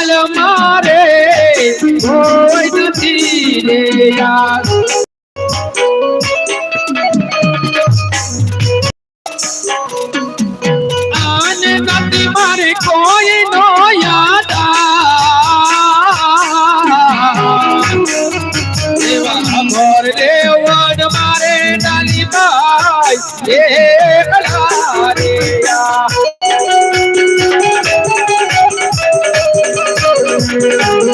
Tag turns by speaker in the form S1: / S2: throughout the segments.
S1: কাল মারে ওই দুটি রে আর। আন গাতি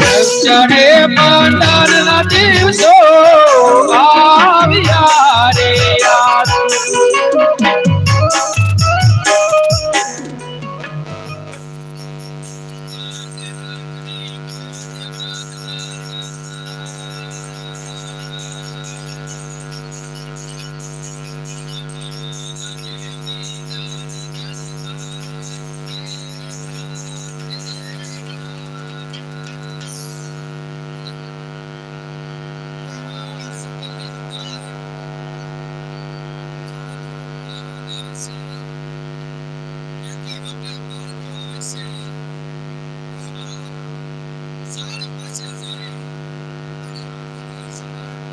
S1: Let's start.